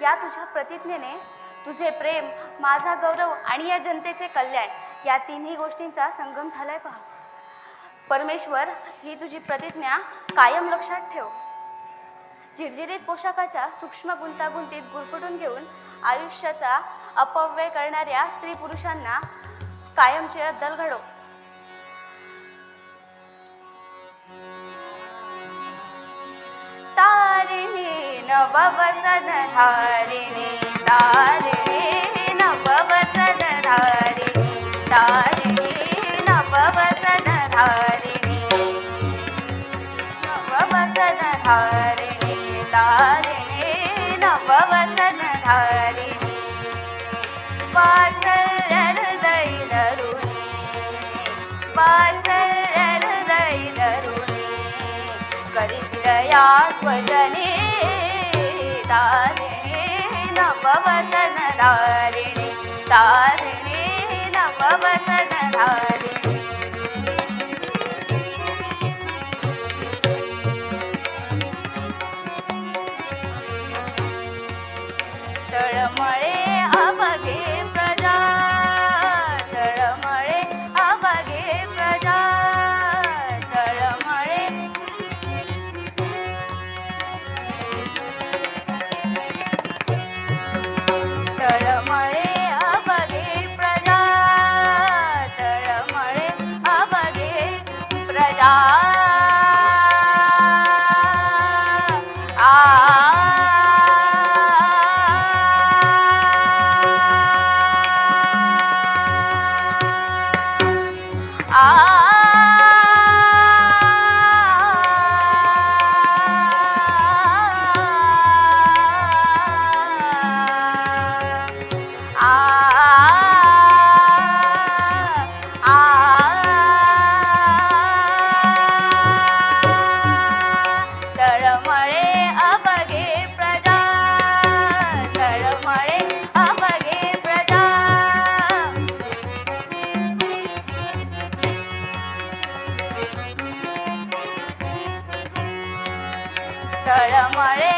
या तुझ्या प्रतिज्ञेने तुझे प्रेम माझा गौरव आणि या जनतेचे कल्याण या तिन्ही गोष्टींचा संगम झालाय पहा. परमेश्वर ही तुझी प्रतिज्ञा कायम लक्षात ठेव. झिरझिरीत पोशाखाच्या सूक्ष्म गुंतागुंतीत गुरफटून घेऊन आयुष्याचा अपव्यय करणाऱ्या स्त्री पुरुषांना कायमची अद्दल घडव. तारिणी नववसनधारिणी तारिणी नववसधारिणी तारिणी नववसन धारिणी नववसन धारिणी तारिणी नववसन धारिणी वात्सल्य हृदय कलिसिदया स्वजने तारिणी नववसन धारिणी तारिणी नववसन धारिणी 啊。করে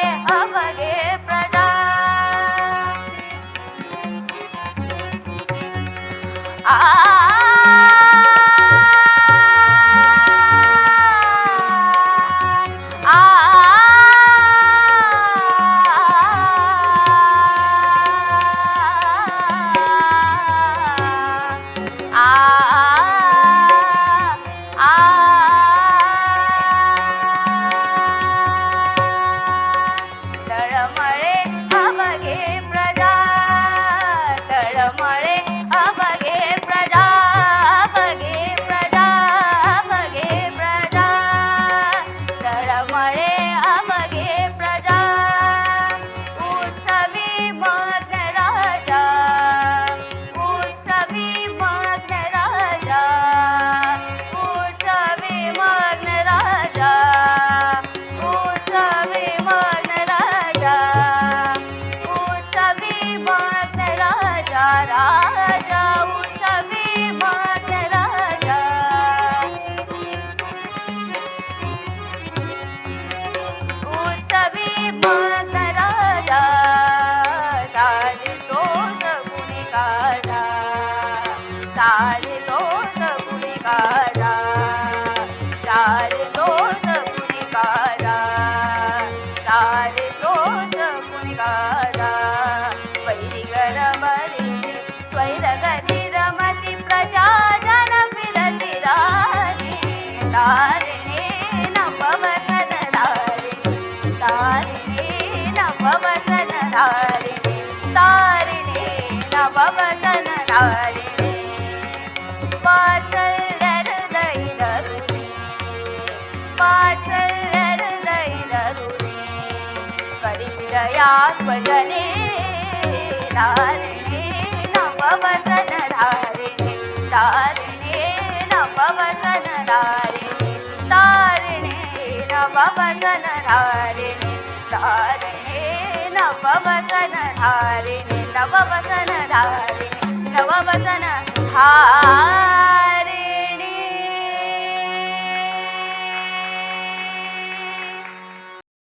स्वजने तारिणी नववसन धारिणी तारिणी नववसन धारिणी तारिणी नववसन धारिणी तारिणी नववसन धारिणी नववसन धारिणी नववसन धारिणी